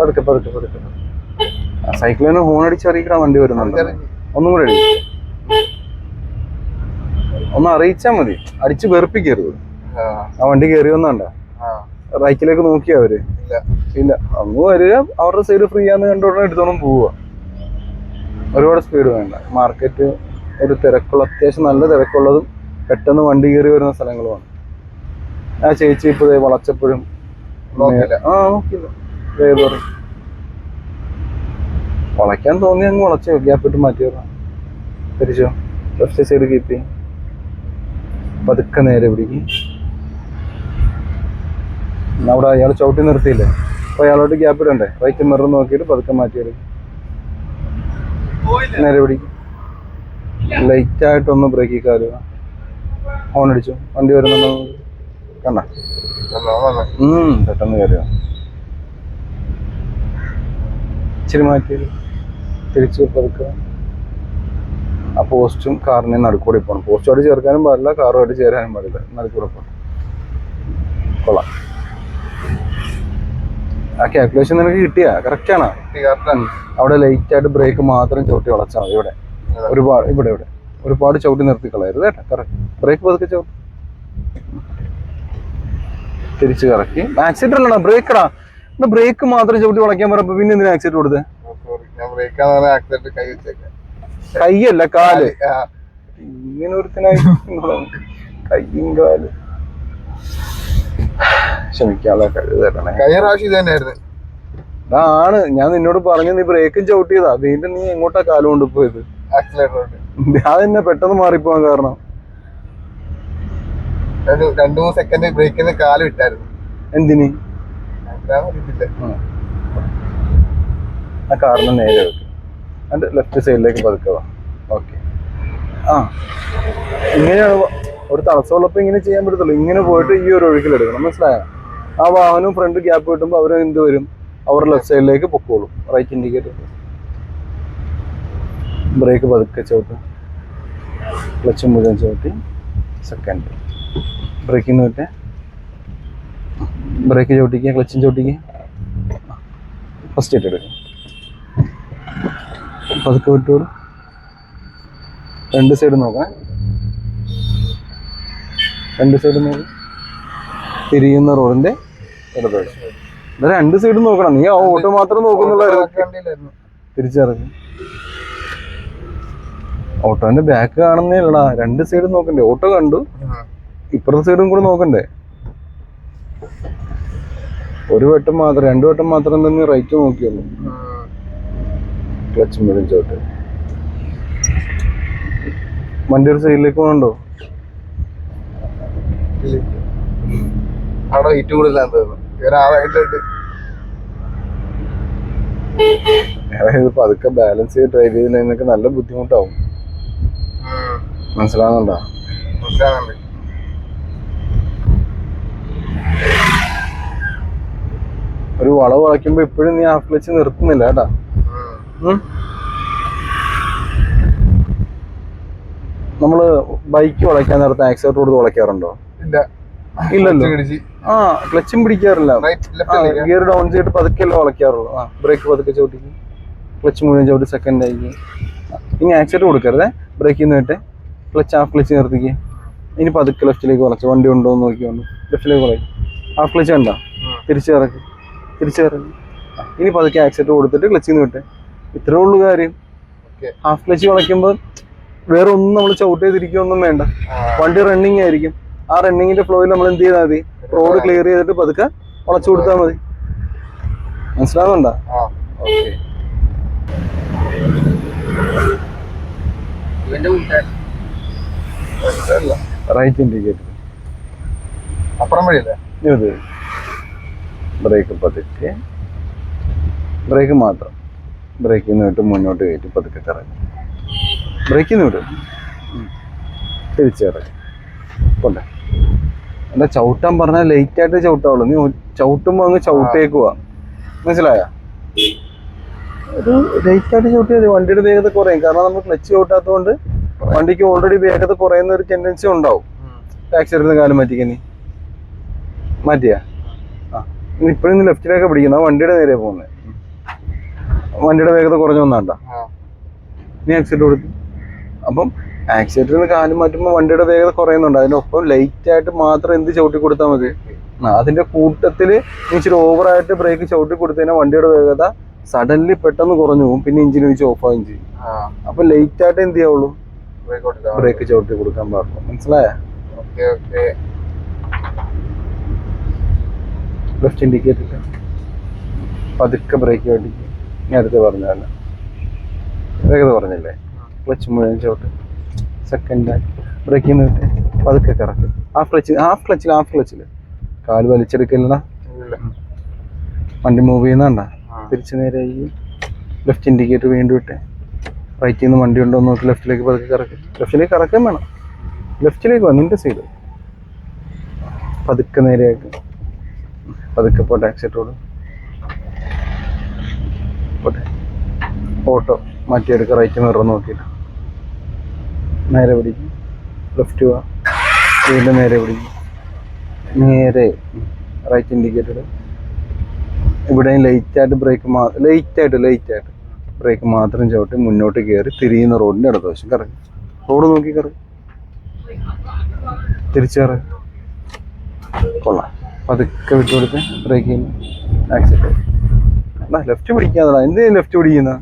പതുക്കെ പതുക്കെ പതുക്കെ. സൈക്കിളിന് ഹോൺ അടിച്ച് അറിയിക്കണ വണ്ടി വരുന്നുണ്ട്. ഒന്നും കൂടെ ഒന്ന് അറിയിച്ചാ മതി. അടിച്ച് വെറുപ്പിക്കരുത്. ആ, വണ്ടി കയറി വന്നണ്ട. റൈക്കിലേക്ക് നോക്കിയ അവർ. ഇല്ല. അങ്ങ് വരിക അവരുടെ സൈഡ് ഫ്രീ ആന്ന് കണ്ടോടനെ എടുത്തോണം പോവുക ഒരുപാട് സ്പീഡ് വേണ്ട. മാർക്കറ്റ് ഒരു തിരക്കുള്ള അത്യാവശ്യം നല്ല തിരക്കുള്ളതും പെട്ടെന്ന് വണ്ടി കയറി വരുന്ന സ്ഥലങ്ങളുമാണ്. ആ ചേച്ചി ഇപ്പൊ ദേ വളച്ചപ്പോഴും നോക്കിയില്ല. ആ നോക്കില്ല പറയും വളയ്ക്കാൻ തോന്നി അങ്ങ് വളച്ചോ. ഗ്യാപ്പ് ഇട്ട് മാറ്റിയോ തിരിച്ചോ. ലെഫ്റ്റ് സൈഡ് കീപ്പ് ചെയ്യും. പതുക്കെ നേരെ പിടിക്കും. അവിടെ അയാൾ ചവിട്ടി നിർത്തിയില്ലേ? അപ്പൊ അയാളോട്ട് ഗ്യാപ്പ് ഇടണ്ടേ? റൈറ്റ് മിറർ നോക്കിയിട്ട് പതുക്കെ മാറ്റിയെടുക്കും നേരെ പിടിക്കും. ലൈറ്റ് ആയിട്ടൊന്ന് ബ്രേക്കിൽ കാലുക ഹോൺ അടിച്ചു. വണ്ടി വരുന്നുണ്ടോ കണ്ട? പെട്ടെന്ന് കയറിയോ? ഇച്ചിരി മാറ്റി തിരിച്ച് പതുക്കുക ആ പോസ്റ്റും കാറിനെ നടുക്കൂടെ പോകണം പോസ്റ്റുമായിട്ട് ചേർക്കാനും പാടില്ല കാറുമായിട്ട് ചേരാനും പാടില്ല. നടുക്കൂടെ പോകണം കൊള്ളാം. ആ കാൽക്കുലേഷൻ നിനക്ക് കിട്ടിയാ? കറക്റ്റ് ആണോ? ഇത് ആണ്. അവിടെ ലൈറ്റ് ആയിട്ട് ബ്രേക്ക് മാത്രം ചവിട്ടി വളച്ചാൽ മതി ഇവിടെ. ഒരുപാട് ഇവിടെ ഇവിടെ. ഒരുപാട് ചവിട്ടി നിർത്തി കളയരുത് കേട്ടോ. കറക്റ്റ് ബ്രേക്ക് പതുക്കെ ചവിട്ടി. തിരിച്ച് കറക്കി. ആക്സിഡന്റ് അല്ലടാ ബ്രേക്കടാ ബ്രേക്ക് മാത്രം ചവിട്ടി വളയ്ക്കാൻ പറഞ്ഞപ്പോ പിന്നെ എന്തിനാ ആക്സിഡന്റ് കൊടുത്തത് കയ്യല്ല കൈയല്ല കാൽ ഇങ്ങനെ ഒരുത്തനായി കയ്യും കാൽ. ക്ഷമിക്കാനുള്ള കഴിവ് തരണേ. കഴിഞ്ഞ പ്രാവശ്യം ഇത് തന്നെയായിരുന്നു. ആണ് ഞാൻ നിന്നോട് പറഞ്ഞു നീ ബ്രേക്കും ചവിട്ടിയതാ. വീണ്ടും നീ എങ്ങോട്ടാ കാലം കൊണ്ടുപോയത്? ഞാൻ തന്നെ പെട്ടെന്ന് മാറിപ്പോവാൻ കാരണം. രണ്ട് മൂന്ന് സെക്കൻഡ് ബ്രേക്കിന് കാലം ഇട്ടായിരുന്നു എന്തിന്? ആ. കാറിന് നേരെ വെക്കും എന്നിട്ട് ലെഫ്റ്റ് സൈഡിലേക്ക് പതുക്കുക ഓക്കെ ആ. ഇങ്ങനെയാണ് ഒരു തടസ്സമുള്ളപ്പോൾ ഇങ്ങനെ ചെയ്യാൻ പറ്റത്തുള്ളൂ. ഇങ്ങനെ പോയിട്ട് ഈ ഒരു ഒഴുക്കിലെടുക്കണം മനസ്സിലായോ? ആ വാഹനം ഫ്രണ്ട് ഗ്യാപ്പ് കിട്ടുമ്പോൾ അവർ എന്ത് വരും? അവർ ലെഫ്റ്റ് സൈഡിലേക്ക് പൊക്കോളും. റൈറ്റ് ഇൻഡിക്കേറ്റർ ബ്രേക്ക് പതുക്കെ ചവിട്ടും. ക്ലച്ച് മുഴുവൻ ചവിട്ടി. സെക്കൻഡ് ബ്രേക്കിന്ന് വിട്ടെ ബ്രേക്ക് ചവിട്ടിക്കുക ക്ലച്ചും ചവിട്ടിക്കുക. ഫസ്റ്റ് ഇട്ട് എടുക്കും പതുക്കെ വിട്ടോളൂ. രണ്ട് സൈഡ് നോക്കണേ. രണ്ട് സൈഡ് നോക്കി. തിരിയുന്ന റോഡിന്റെ ഇടപെടും രണ്ട് സൈഡും നോക്കണം. നീ ആ ഓട്ടോ മാത്രം നോക്കുന്നുള്ളായിരുന്നു തിരിച്ചറിഞ്ഞു ഓട്ടോന്റെ ബാക്ക് കാണുന്നേ അല്ലടാ രണ്ട് സൈഡും നോക്കണ്ടേ. ഓട്ടോ കണ്ടു. ഇപ്പുറത്തെ സൈഡും കൂടെ നോക്കണ്ടേ? ഒരു വട്ടം മാത്രം രണ്ടു വട്ടം മാത്രം തന്നെ റൈറ്റ് നോക്കിയുള്ളൂ. ക്ലച്ച് മുഴുവൻ ചോട്ട് വണ്ടി ഒരു സൈഡിലേക്ക് പോകണ്ടോ? അവിടെ വെയിറ്റ് കൂടുതലാണ് തോന്നുന്നു. അതായത് പതുക്കെ ബാലൻസ് ചെയ്ത് ഡ്രൈവ് ചെയ്തില്ലെങ്കിൽ നല്ല ബുദ്ധിമുട്ടാവും. മനസ്സിലാകുന്നുണ്ടോ മനസ്സിലാകുന്നുണ്ട് ഒരു വളവ് വളയ്ക്കുമ്പോ ഇപ്പോഴും നീ ഹാഫ് ക്ലച്ച് നിർത്തുന്നില്ല കേട്ടാ. നമ്മൾ ബൈക്ക് വളയ്ക്കാൻ നേരത്തെ ആക്സിഡന്റ് കൊടുത്ത് വളയ്ക്കാറുണ്ടോ? ഇല്ല. ഇല്ലല്ലോ. ആ ക്ലച്ചും പിടിക്കാറില്ല. ഗിയർ ഡൗൺ ചെയ്തിട്ട് പതുക്കെയല്ലേ വളയ്ക്കാറുള്ളൂ. ആ ബ്രേക്ക് പതുക്കെ ചവിട്ടി. ക്ലച്ച് മുഴുവൻ ചവിട്ടി സെക്കൻഡ് ആയിരിക്കും ഇനി ആക്സിഡന്റ് കൊടുക്കരുതേ. ബ്രേക്കിൽ നിന്ന് വിട്ടെ ക്ലച്ച് ഹാഫ് ക്ലച്ച് നിർത്തിക്ക്. ഇനി പതുക്കെ ലെഫ്റ്റിലേക്ക് വളച്ചു വണ്ടി ഉണ്ടോ എന്ന് നോക്കിക്കൊണ്ട് ലെഫ്റ്റിലേക്ക് വളയ്ക്കും ഹാഫ് ക്ലച്ച് കണ്ടോ? തിരിച്ചു ഇറക്കി. തിരിച്ച് ആ, ഇനി പതുക്കെ ആക്സിഡന്റ് കൊടുത്തിട്ട് ക്ലച്ചിൽ നിന്ന് വിട്ടെ. ഇത്രേ ഉള്ളൂ കാര്യം. ഹാഫ് ക്ലച്ച് വളയ്ക്കുമ്പോൾ വേറെ ഒന്നും നമ്മൾ ചവിട്ട് ചെയ്തിരിക്കുകയൊന്നും വേണ്ട. വണ്ടി റണ്ണിങ് ആയിരിക്കും. ആ റണ്ണിങ്ങിന്റെ ഫ്ലോയിൽ നമ്മൾ എന്ത് ചെയ്താൽ മതി? റോഡ് ക്ലിയർ ചെയ്തിട്ട് പതുക്കെ വളച്ചു കൊടുത്താൽ മതി. മനസ്സിലാവുന്നുണ്ടോ. റൈറ്റ് ഇൻഡിക്കേറ്റർ അപ്പുറം വഴിയല്ലേ? ഇത്. ബ്രേക്ക് പതുക്കെ. ബ്രേക്ക് മാത്രം. ബ്രേക്കിൽ നിന്ന് വിട്ട് മുന്നോട്ട് കയറ്റി പതുക്കെ കറങ്ങി. ബ്രേക്കിൽ നിന്ന് വിടും. തിരിച്ചിറങ്ങി കൊണ്ടേ എന്താ ചവിട്ടാൻ പറഞ്ഞാൽ ലേറ്റ് ആയിട്ട് ചവിട്ടാവുള്ളൂ. നീ ചവിട്ടുമ്പോ ചവിട്ടുമ്പോൾ അങ്ങ് ചവിട്ടേക്കുക മനസ്സിലായ? ഒരു ലേറ്റ് ആയിട്ട് ചവിട്ടിയാൽ മതി. വണ്ടിയുടെ വേഗത കുറയും. കാരണം നമ്മൾ ക്ലച്ച് ചവിട്ടാത്തതുകൊണ്ട് വണ്ടിക്ക് ഓൾറെഡി വേഗത കുറയുന്ന ഒരു ടെൻഡൻസി ഉണ്ടാവും. ടാക്സി എടുക്കുന്ന കാലം മാറ്റിക്കാൻ മാറ്റിയാ? ഇപ്പോഴും ലെഫ്റ്റിലേക്ക് പിടിക്കുന്ന. വണ്ടിയുടെ നേരെ പോകുന്നത് വണ്ടിയുടെ വേഗത കുറഞ്ഞു വന്നാണ്ട നീ ആക്സിഡന്റ് കൊടുത്തു അപ്പം ആക്സിഡന്റിൽ നിന്ന് കാൽ മാറ്റുമ്പോൾ വണ്ടിയുടെ വേഗത കുറയുന്നുണ്ട്. അതിനൊപ്പം ലൈറ്റ് ആയിട്ട് മാത്രം എന്ത് ചവിട്ടി കൊടുത്താൽ മതി. അതിന്റെ കൂട്ടത്തിൽ ഇച്ചിരി ഓവറായിട്ട് ബ്രേക്ക് ചവിട്ടി കൊടുത്തതിനാൽ വണ്ടിയുടെ വേഗത സഡൻലി പെട്ടെന്ന് കുറഞ്ഞു പോകും. പിന്നെ എഞ്ചിൻ വെച്ച് ഓഫ് ആവുകയും ചെയ്യും. അപ്പൊ ലൈറ്റ് ആയിട്ട് എന്ത് ചെയ്യാവുള്ളൂ? ബ്രേക്ക് ചവിട്ടി കൊടുക്കാൻ പാടുള്ളൂ മനസ്സിലായ ഓക്കെ ഓക്കെ ലെഫ്റ്റ് ഇൻഡിക്കേറ്റർ ഇല്ല പതുക്കെ ബ്രേക്ക് ചവിട്ടിക്ക് നേരത്തെ പറഞ്ഞല്ല വേഗത പറഞ്ഞല്ലേ? ക്ലച്ച് മുഴുവൻ ചോട്ട് സെക്കൻഡ് ബ്രേക്കിൽ നിന്ന് വിട്ടെ പതുക്കെ കറക്റ്റ് ഹാഫ് ക്ലച്ച് ഹാഫ് ക്ലച്ചിൽ ഹാഫ് ക്ലച്ചിൽ കാൽ വലിച്ചെടുക്കില്ലടാ. ഇല്ല. വണ്ടി മൂവ് ചെയ്യുന്നണ്ട. തിരിച്ച് നേരെ ഈ ലെഫ്റ്റ് ഇൻഡിക്കേറ്റർ വീണ്ടും ഇട്ട്. റൈറ്റിൽ നിന്ന് വണ്ടി ഉണ്ടോ നോക്കി. ലെഫ്റ്റിലേക്ക് പതുക്കെ കറക്കും. ലെഫ്റ്റിലേക്ക് കറക്കാൻ വേണം. ലെഫ്റ്റിലേക്ക് വന്നിന്റെ സൈഡ് പതുക്കെ നേരെയാക്ക് പതുക്കെ പോട്ടെ ആക്സിഡന്റോട് പോട്ടെ. ഓട്ടോ മാറ്റിയെടുക്കുക റൈറ്റ് മിറർ നോക്കിയിട്ട്. നേരെ പിടിക്കും. ലെഫ്റ്റ് പോവാ വീണ്ടും നേരെ പിടിക്കും. നേരെ റൈറ്റ് ഇൻഡിക്കേറ്റർ ഇവിടെയും ലൈറ്റായിട്ട് ബ്രേക്ക് മാ ലൈറ്റായിട്ട് ലൈറ്റായിട്ട് ബ്രേക്ക് മാത്രം ചവിട്ടി മുന്നോട്ട് കയറി തിരിയുന്ന റോഡിന്റെ അടുത്ത വശം കറങ്ങി. റോഡ് നോക്കി കറങ്ങി. തിരിച്ചു കറങ്ങി. കൊള്ളാം. പതുക്കെ വിട്ടു കൊടുത്ത് ബ്രേക്ക് ചെയ്യുന്നു ആക്സിഡന്റ് ലെഫ്റ്റ് പിടിക്കാതടാ. എന്ത് ലെഫ്റ്റ് പിടിക്കുന്ന?